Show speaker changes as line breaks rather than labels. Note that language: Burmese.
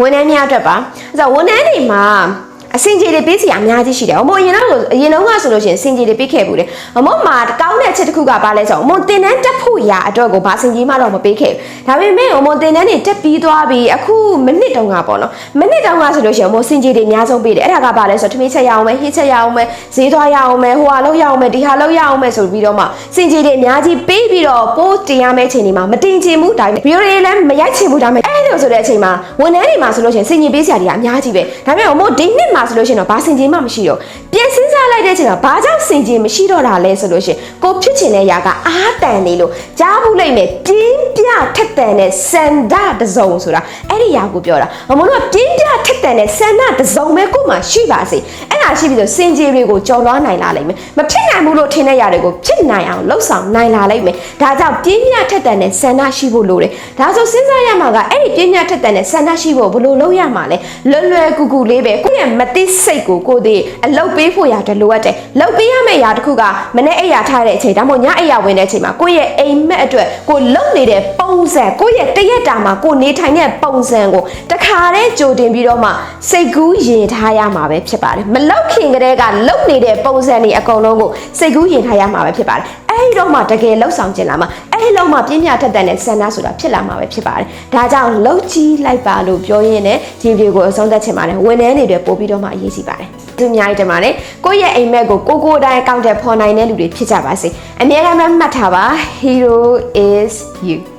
ဝန်ထမ်းများအတွက်ပါအဲ့တော့ဝန်ထမ်းတွေမှာအစင်ကြီးတွေပေးစီအများကြီးရှိတယ်။အမို့အရင်တော့ဆိုအရင်တော့ကဆိုလို့ရှိရင်စင်ကြီးတွေပေးခဲ့ဘူးလေ။အမို့မှာကောင်းတဲ့အချက်တစ်ခုကဘာလဲဆိုတော့အမို့တင်တန်းတက်ဖို့ရာအတွက်ကိုဘာစင်ကြီးမှတော့မပေးခဲ့ဘူး။ဒါပေမဲ့အမို့တင်တန်းတွေတက်ပြီးသွားပြီးအခုမိနစ်တုန်းကပေါ့နော်။မိနစ်တုန်းကဆိုလို့ရှိရင်အမို့စင်ကြီးတွေအများဆုံးပေးတယ်။အဲ့ဒါကဘာလဲဆိုတော့ထမင်းချက်ရအောင်မယ်၊ဟင်းချက်ရအောင်မယ်၊ဈေးသွားရအောင်မယ်၊ဟိုဟာလောက်ရအောင်မယ်၊ဒီဟာလောက်ရအောင်မယ်ဆိုပြီးတော့မှစင်ကြီးတွေအများကြီးပေးပြီးတော့ပိုးတင်ရမယ့်အချိန်ဒီမှာမတင်ချင်ဘူးဒါပေမဲ့ဗီဒီယိုတွေလည်းမရိုက်ချင်ဘူးဒါပေမဲ့ အဲ့လိုဆိုတဲ့အချိန်မှာဝန်ထမ်းတွေမှာဆိုလို့ရှိရင်စင်ကြီးပေးစရာတွေကအများကြီးပဲဒါပေမဲ့အမို့ဒီနှစ်မှာဆိုလို့ရှိရင်တော့ဘာစင်ကြီးမှမရှိတော့ပြန်စဉ်းစားလိုက်တဲ့အချိန်မှာဘာကြောင့်စင်ကြီးမရှိတော့တာလဲဆိုလို့ရှိရင်ကိုဖြစ်ချင်တဲ့ຢာကအားတန်နေလို့ကြားဘူးလိုက်မယ်ပြင်းပြထက်တန်တဲ့စန္ဒတစ်စုံဆိုတာအဲ့ဒီຢာကိုပြောတာအမို့တို့ကပြင်းပြထက်တန်တဲ့စန္ဒတစ်စုံပဲကို့မှာရှိပါစေ အဲ့ဒါရှိပြီးတော့စင်ကြီးတွေကိုကြော်လွှားနိုင်လာလိမ့်မယ်မဖြစ်နိုင်ဘူးလို့ထင်တဲ့ຢာတွေကိုဖြစ်နိုင်အောင်လှုပ်ဆောင်နိုင်လာလိမ့်မယ်ဒါကြောင့်ပြင်းပြထက်တန်တဲ့စန္ဒရှိဖို့လိုတယ်ဒါဆိုစဉ်းစားရမှာကအဲ့ဒီပြင်းပြထက်တန်တဲ့စန္ဒရှိဖို့ဘယ်လိုလုပ်ရမှာလဲလွယ်လွယ်ကူကူလေးပဲကိုယ့်ရဲ့မသိစိတ်ကိုကိုယ်တည်းအလုပ်ပေးဖို့ရတယ်လိုအပ်တယ်လုပ်ပေးရမယ့်ຢာတစ်ခုကမနေ့အိပ်ရာထားတဲ့အချိန်ဒါမှမဟုတ်ညအိပ်ရာဝင်တဲ့အချိန်မှာကိုယ့်ရဲ့အိမ်မက်အတွက်ကိုလုပ်နေတဲ့ပုံစံကိုယ့်ရဲ့တရက်တာမှာကိုနေထိုင်တဲ့ပုံစံကိုတခါတည်းကြိုတင်ပြီးတော့မှစိတ်ကူးယင်ထားရမှာပဲဖြစ်ပါတယ်မလောက်ခင်ကတည်းကလုပ်နေတဲ့ပုံစံတွေအကုန်လုံးကိုစိတ်ကူးယင်ထားရမှာပဲဖြစ်ပါတယ်အဲ့ဒီတော့မှတကယ်လှုပ်ဆောင်ခြင်းလာမှာအဲ့ဒီလောက်မှပြင်းပြထက်တန်တဲ့ဆန္ဒဆိုတာဖြစ်လာမှာပဲဖြစ်ပါတယ်ဒါကြောင့်လှုပ်ကြီးလိုက်ပါလို့ပြောရင်းနဲ့ဒီဗီဒီယိုကိုအဆုံးသတ်ချင်ပါတယ်ဝန်ထမ်းတွေတွေပို့ပြီးတော့မှအရေးကြီးပါတယ်သူအများကြီးတင်ပါတယ်ကိုယ့်ရဲ့အိမ်မက်ကိုကိုကိုယ်တိုင်အကောင့်ထဲပေါ်နိုင်တဲ့လူတွေဖြစ်ကြပါစေအများအားမှတ်ထားပါ hero is you